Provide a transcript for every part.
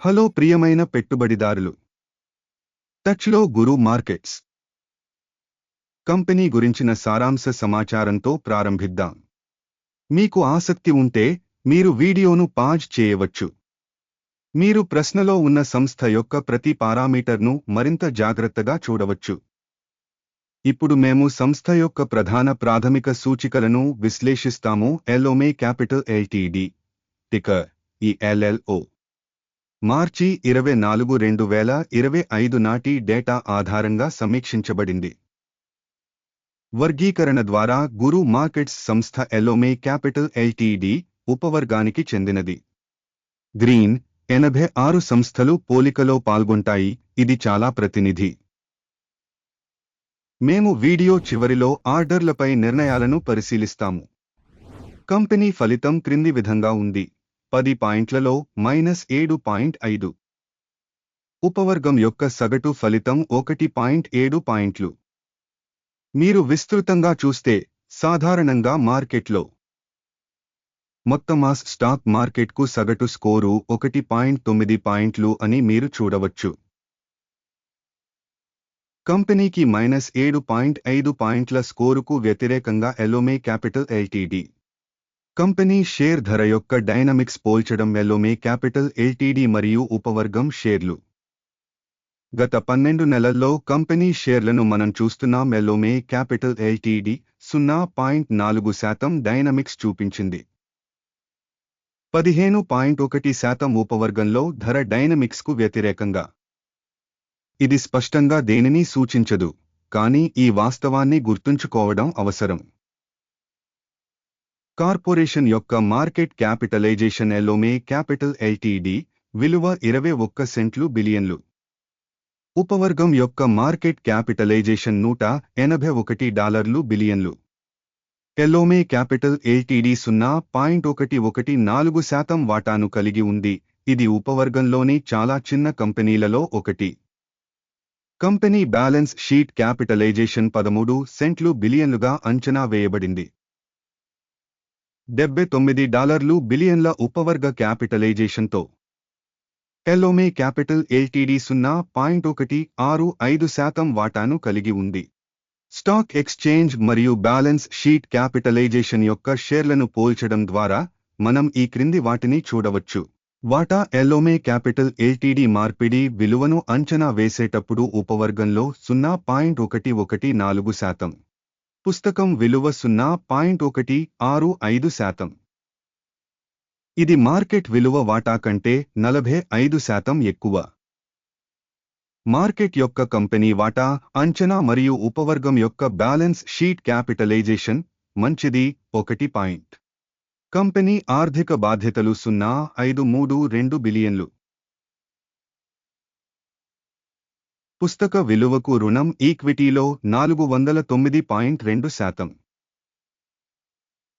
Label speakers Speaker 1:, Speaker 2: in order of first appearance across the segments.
Speaker 1: Hello ప్రియమైన పెట్టుబడిదారులు. టచ్లో గురు మార్కెట్స్. కంపెనీ గురించిన సారాంశ సమాచారంతో ప్రారంభిద్దాం. మీకు ఆసక్తి ఉంటే మీరు వీడియోను పాజ్ చేయవచ్చు. మీరు ప్రశ్నలో ఉన్న సంస్థ యొక్క ప్రతి పారామీటర్ను మరింత జాగ్రత్తగా చూడవచ్చు. ఇప్పుడు మేము సంస్థ యొక్క ప్రధాన ప్రాథమిక సూచికలను విశ్లేషిస్తాము. ఎల్ఓమే క్యాపిటల్ ఎల్టీడీ టికర్ ఈ ఎల్ఎల్ఓ మార్చి ఇరవై నాలుగు రెండు వేల ఇరవై ఐదు నాటి డేటా ఆధారంగా సమీక్షించబడింది. వర్గీకరణ ద్వారా గురు మార్కెట్స్ సంస్థ ఎలోమే క్యాపిటల్ ఎల్టీడీ ఉపవర్గానికి చెందినది. గ్రీన్ ఎనభై ఆరు సంస్థలు పోలికలో పాల్గొంటాయి ఇది చాలా ప్రతినిధి. మేము వీడియో చివరిలో ఆర్డర్లపై నిర్ణయాలను పరిశీలిస్తాము. కంపెనీ ఫలితం క్రింది విధంగా ఉంది. పది పాయింట్లలో మైనస్ ఏడు పాయింట్ ఐదు. ఉపవర్గం యొక్క సగటు ఫలితం ఒకటి పాయింట్ ఏడు పాయింట్లు. మీరు విస్తృతంగా చూస్తే సాధారణంగా మార్కెట్లో. మొత్తమాస్ స్టాక్ మార్కెట్కు సగటు స్కోరు ఒకటి పాయింట్ తొమ్మిది పాయింట్లు అని మీరు చూడవచ్చు. కంపెనీకి మైనస్ ఏడు పాయింట్ ఐదు పాయింట్ల స్కోరుకు వ్యతిరేకంగా Elome capital LTD. Company share ధర యొక్క డైనమిక్స్ పోల్చడం ఎలోమే క్యాపిటల్ ఎల్టీడీ మరియు ఉపవర్గం షేర్లు. గత పన్నెండు నెలల్లో కంపెనీ షేర్లను మనం చూస్తున్నాం ఎలోమే క్యాపిటల్ ఎల్టీడీ సున్నా పాయింట్ నాలుగు శాతం డైనమిక్స్ చూపించింది. పదిహేను పాయింట్ ఒకటి శాతం ఉపవర్గంలో ధర డైనమిక్స్కు వ్యతిరేకంగా. ఇది స్పష్టంగా దేనిని సూచించదు కానీ ఈ వాస్తవాన్ని గుర్తుంచుకోవడం అవసరం. కార్పొరేషన్ యొక్క market capitalisation Elome capital LTD విలువ ఇరవై ఒక్క సెంట్లు బిలియన్లు. ఉపవర్గం యొక్క మార్కెట్ క్యాపిటలైజేషన్ నూట ఎనభై ఒకటి డాలర్లు బిలియన్లు. ఎలోమే క్యాపిటల్ ఎల్టీడీ సున్నా పాయింట్ ఒకటి ఒకటి నాలుగు శాతం వాటాను కలిగి ఉంది. ఇది ఉపవర్గంలోని చాలా చిన్న కంపెనీలలో ఒకటి. కంపెనీ బ్యాలెన్స్ షీట్ క్యాపిటలైజేషన్ పదమూడు సెంట్లు బిలియన్లుగా అంచనా వేయబడింది. డెబ్బై తొమ్మిది డాలర్లు బిలియన్ల ఉపవర్గ క్యాపిటలైజేషన్తో. ఎల్లోమే క్యాపిటల్ ఎల్టీడీ సున్నా పాయింట్ ఒకటి ఆరు ఐదు శాతం వాటాను కలిగి ఉంది. స్టాక్ ఎక్స్చేంజ్ మరియు బ్యాలెన్స్ షీట్ క్యాపిటలైజేషన్ యొక్క షేర్లను పోల్చడం ద్వారా మనం ఈ క్రింది వాటిని చూడవచ్చు. వాటా ఎల్లోమే క్యాపిటల్ ఎల్టీడీ మార్పిడి విలువను అంచనా వేసేటప్పుడు ఉపవర్గంలో సున్నా పాయింట్ ఒకటి ఒకటి నాలుగు శాతం. పుస్తకం విలువ సున్నా పాయింట్ ఒకటి ఆరు ఐదు శాతం. ఇది మార్కెట్ విలువ వాటా కంటే నలభై ఐదు శాతం ఎక్కువ. మార్కెట్ యొక్క కంపెనీ వాటా అంచనా మరియు ఉపవర్గం యొక్క బ్యాలెన్స్ షీట్ క్యాపిటలైజేషన్ మంచిది ఒకటి పాయింట్. కంపెనీ ఆర్థిక బాధ్యతలు సున్నా ఐదు మూడు రెండు బిలియన్లు. పుస్తక విలువకు రుణం ఈక్విటీలో నాలుగు వందల తొమ్మిది పాయింట్ రెండు శాతం.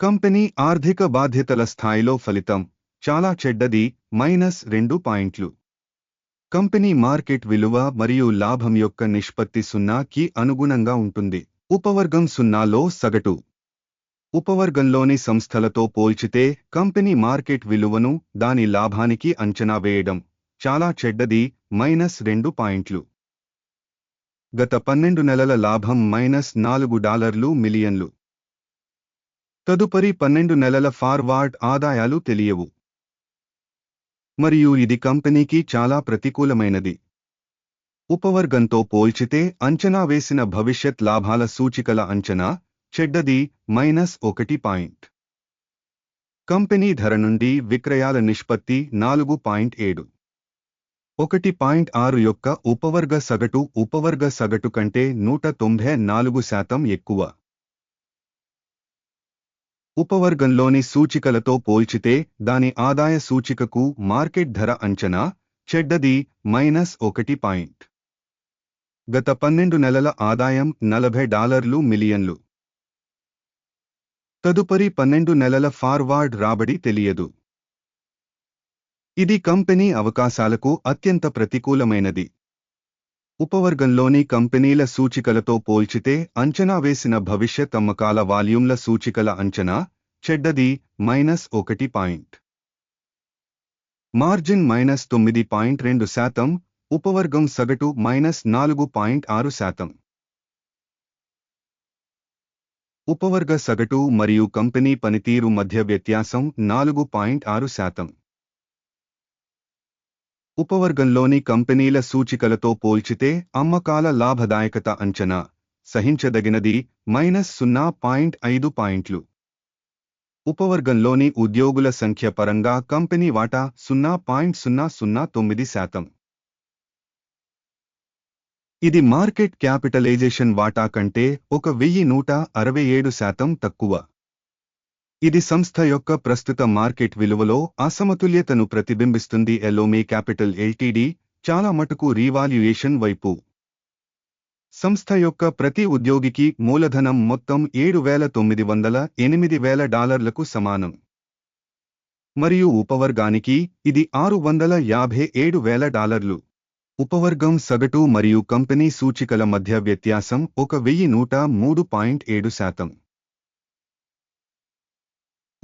Speaker 1: కంపెనీ ఆర్థిక బాధ్యతల స్థాయిలో ఫలితం చాలా చెడ్డది మైనస్ రెండు పాయింట్లు. కంపెనీ మార్కెట్ విలువ మరియు లాభం యొక్క నిష్పత్తి సున్నాకి అనుగుణంగా ఉంటుంది. ఉపవర్గం సున్నాలో సగటు. ఉపవర్గంలోని సంస్థలతో పోల్చితే కంపెనీ మార్కెట్ విలువను దాని లాభానికి అంచనా వేయడం చాలా చెడ్డది మైనస్ రెండు పాయింట్లు. గత పన్నెండు నెలల లాభం మైనస్ నాలుగు డాలర్లు మిలియన్లు. తదుపరి పన్నెండు నెలల ఫార్వార్డ్ ఆదాయాలు తెలియవు. మరియు ఇది కంపెనీకి చాలా ప్రతికూలమైనది. ఉపవర్గంతో పోల్చితే అంచనా వేసిన భవిష్యత్ లాభాల సూచికల అంచనా చెడ్డది మైనస్ ఒకటి పాయింట్. కంపెనీ ధర నుండి విక్రయాల నిష్పత్తి నాలుగు పాయింట్ ఏడు. ఒకటి పాయింట్ ఆరు యొక్క ఉపవర్గ సగటు ఉపవర్గ సగటు కంటే నూట తొంభై నాలుగు శాతం ఎక్కువ. ఉపవర్గంలోని సూచికలతో పోల్చితే దాని ఆదాయ సూచికకు మార్కెట్ ధర అంచనా చెడ్డది మైనస్ ఒకటి పాయింట్. గత పన్నెండు నెలల ఆదాయం నలభై డాలర్లు మిలియన్లు. తదుపరి పన్నెండు నెలల ఫార్వార్డ్ రాబడి తెలియదు. ఇది కంపెనీ అవకాశాలకు అత్యంత ప్రతికూలమైనది. ఉపవర్గంలోని కంపెనీల సూచికలతో పోల్చితే అంచనా వేసిన భవిష్యత్ అమ్మకాల వాల్యూమ్ల సూచికల అంచనా చెడ్డది మైనస్ ఒకటి పాయింట్. మార్జిన్ మైనస్ తొమ్మిది పాయింట్ రెండు శాతం ఉపవర్గం సగటు మైనస్ నాలుగు పాయింట్ ఆరు శాతం. ఉపవర్గ సగటు మరియు కంపెనీ పనితీరు మధ్య వ్యత్యాసం నాలుగు పాయింట్ ఆరు శాతం. ఉపవర్గంలోని కంపెనీల సూచికలతో పోల్చితే అమ్మకాల లాభదాయకత అంచనా సహించదగినది మైనస్ సున్నా పాయింట్ ఐదు పాయింట్లు. ఉపవర్గంలోని ఉద్యోగుల సంఖ్య పరంగా కంపెనీ వాటా సున్నా పాయింట్ సున్నా సున్నా తొమ్మిది శాతం. ఇది మార్కెట్ క్యాపిటలైజేషన్ వాటా కంటే ఒక వెయ్యి నూట అరవై ఏడు శాతం తక్కువ. ఇది సంస్థ యొక్క ప్రస్తుత మార్కెట్ విలువలో అసమతుల్యతను ప్రతిబింబిస్తుంది. ఎలోమే క్యాపిటల్ ఎల్టీడీ చాలా మటుకు రీవాల్యుయేషన్ వైపు. సంస్థ యొక్క ప్రతి ఉద్యోగికి మూలధనం మొత్తం ఏడు వేల తొమ్మిది వందల ఎనిమిది వేల డాలర్లకు సమానం. మరియు ఉపవర్గానికి ఇది ఆరు వందల యాభై ఏడు వేల డాలర్లు. ఉపవర్గం సగటు మరియు కంపెనీ సూచికల మధ్య వ్యత్యాసం ఒక వెయ్యి నూట మూడు పాయింట్ ఏడు శాతం.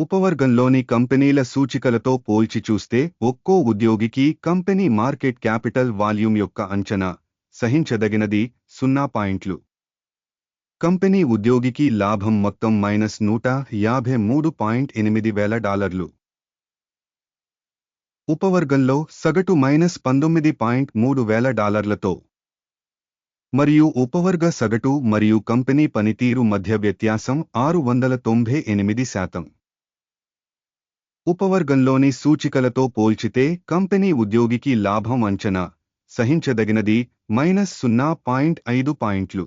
Speaker 1: ఉపవర్గంలోని కంపెనీల సూచికలతో పోల్చి చూస్తే ఒక్కో ఉద్యోగికి కంపెనీ మార్కెట్ క్యాపిటల్ వాల్యూమ్ యొక్క అంచనా సహించదగినది సున్నా పాయింట్లు. కంపెనీ ఉద్యోగికి లాభం మొత్తం మైనస్ నూట యాభై మూడు పాయింట్ ఎనిమిది వేల డాలర్లు. ఉపవర్గంలో సగటు మైనస్ పంతొమ్మిది పాయింట్ మూడు వేల డాలర్లతో. మరియు ఉపవర్గ సగటు మరియు కంపెనీ పనితీరు మధ్య వ్యత్యాసం ఆరు వందల తొంభై ఎనిమిది శాతం. ఉపవర్గంలోని సూచికలతో పోల్చితే కంపెనీ ఉద్యోగికి లాభం అంచనా సహించదగినది మైనస్ సున్నా పాయింట్ ఐదు పాయింట్లు.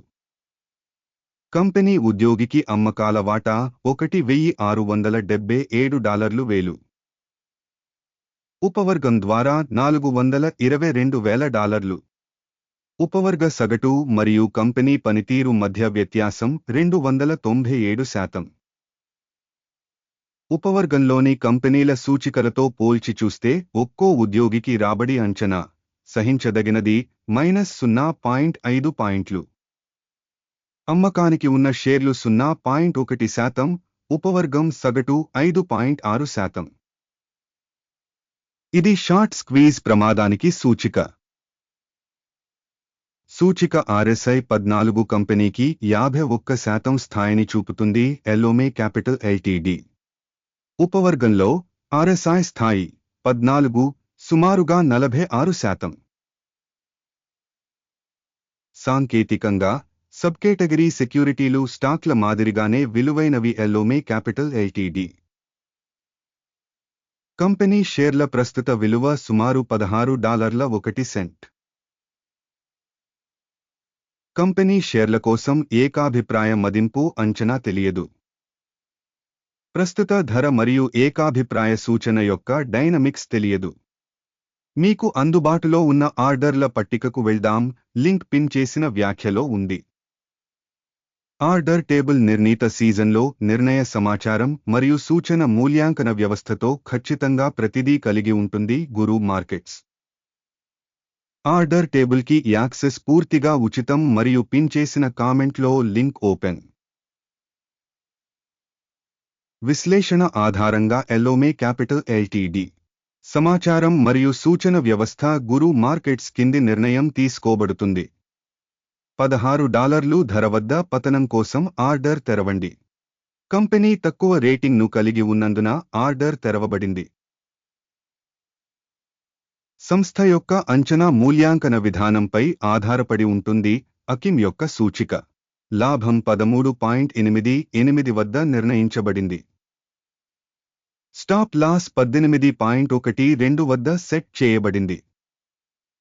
Speaker 1: కంపెనీ ఉద్యోగికి అమ్మకాల వాటా ఒకటి వెయ్యి ఆరు వందల డెబ్బై ఏడు డాలర్లు వేలు. ఉపవర్గం ద్వారా నాలుగు వందల ఇరవై రెండు వేల డాలర్లు. ఉపవర్గ సగటు మరియు కంపెనీ పనితీరు మధ్య వ్యత్యాసం రెండు వందల తొంభై ఏడు శాతం. ఉపవర్గంలోని కంపెనీల సూచికలతో పోల్చి చూస్తే ఒక్కో ఉద్యోగికి రాబడి అంచనా సహించదగినది మైనస్ సున్నా పాయింట్ ఐదు పాయింట్లు. అమ్మకానికి ఉన్న షేర్లు సున్నా పాయింట్ ఒకటి శాతం ఉపవర్గం సగటు ఐదు పాయింట్ ఆరు శాతం. ఇది షార్ట్ స్క్వీజ్ ప్రమాదానికి సూచిక. సూచిక ఆర్ఎస్ఐ పద్నాలుగు కంపెనీకి యాభై ఒక్క శాతం స్థాయిని చూపుతుంది ఎల్లోమే క్యాపిటల్ ఎల్టీడీ. ఉపవర్గంలో ఆర్ఎస్ఐ స్థాయి పద్నాలుగు సుమారుగా నలభై ఆరు శాతం. సాంకేతికంగా సబ్ కేటగిరీ సెక్యూరిటీలు స్టాక్ల మాదిరిగానే విలువైనవి ఎల్లోమే క్యాపిటల్ ఎల్టీడీ. కంపెనీ షేర్ల ప్రస్తుత విలువ సుమారు పదహారు డాలర్ల ఒకటి సెంట్. కంపెనీ షేర్ల కోసం ఏకాభిప్రాయ మదింపు అంచనా తెలియదు. ప్రస్తుత ధర మరియు ఏకాభిప్రాయ సూచన యొక్క డైనమిక్స్ తెలియదు. మీకు అందుబాటులో ఉన్న ఆర్డర్ల పట్టికకు వెళ్దాం లింక్ పిన్ చేసిన వ్యాఖ్యలో ఉంది. ఆర్డర్ టేబుల్ నిర్ణీత సీజన్లో నిర్ణయ సమాచారం మరియు సూచన మూల్యాంకన వ్యవస్థతో ఖచ్చితంగా ప్రతిదీ కలిగి ఉంటుంది గురు మార్కెట్స్. ఆర్డర్ టేబుల్కి యాక్సెస్ పూర్తిగా ఉచితం మరియు పిన్ చేసిన కామెంట్లో లింక్ ఓపెన్. విశ్లేషణ ఆధారంగా ఎల్లోమే క్యాపిటల్ ఎల్టీడీ. సమాచారం మరియు సూచన వ్యవస్థ గురు మార్కెట్స్ కింది నిర్ణయం తీసుకోబడుతుంది. పదహారు డాలర్లు ధర వద్ద పతనం కోసం ఆర్డర్ తెరవండి. కంపెనీ తక్కువ రేటింగ్ను కలిగి ఉన్నందున ఆర్డర్ తెరవబడింది. సంస్థ యొక్క అంచనా మూల్యాంకన విధానంపై ఆధారపడి ఉంటుంది అకిమ్ యొక్క సూచిక. లాభం పదమూడు పాయింట్ ఎనిమిది ఎనిమిది వద్ద నిర్ణయించబడింది. స్టాప్ లాస్ పద్దెనిమిది పాయింట్ ఒకటి రెండు వద్ద సెట్ చేయబడింది.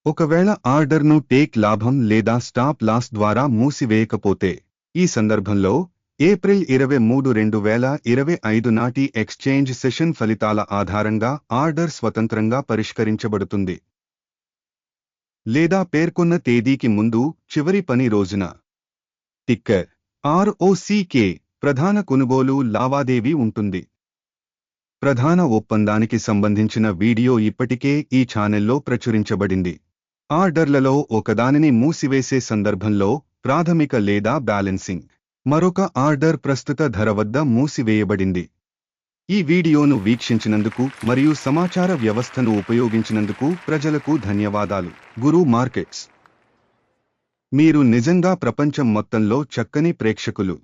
Speaker 1: ఒకవేళ ఆర్డర్ను టేక్ లాభం లేదా స్టాప్ లాస్ ద్వారా మూసివేయకపోతే ఈ సందర్భంలో ఏప్రిల్ ఇరవై మూడు రెండు వేల ఇరవై ఐదు నాటి ఎక్స్చేంజ్ సెషన్ ఫలితాల ఆధారంగా ఆర్డర్ స్వతంత్రంగా పరిష్కరించబడుతుంది. లేదా పేర్కొన్న తేదీకి ముందు చివరి పని రోజున. టిక్కర్ ఆర్ఓసీకే ప్రధాన కొనుగోలు లావాదేవీ ఉంటుంది. ప్రధాన ఒప్పందానికి సంబంధించిన వీడియో ఇప్పటికే ఈ ఛానెల్లో ప్రచురించబడింది. ఆర్డర్లలో ఒకదానిని మూసివేసే సందర్భంలో ప్రాథమిక లేదా బ్యాలెన్సింగ్. మరొక ఆర్డర్ ప్రస్తుత ధర వద్ద మూసివేయబడింది. ఈ వీడియోను వీక్షించినందుకు మరియు సమాచార వ్యవస్థను ఉపయోగించినందుకు ప్రజలకు ధన్యవాదాలు. గురు మార్కెట్స్. మీరు నిజంగా ప్రపంచం మొత్తంలో చక్కని ప్రేక్షకులు.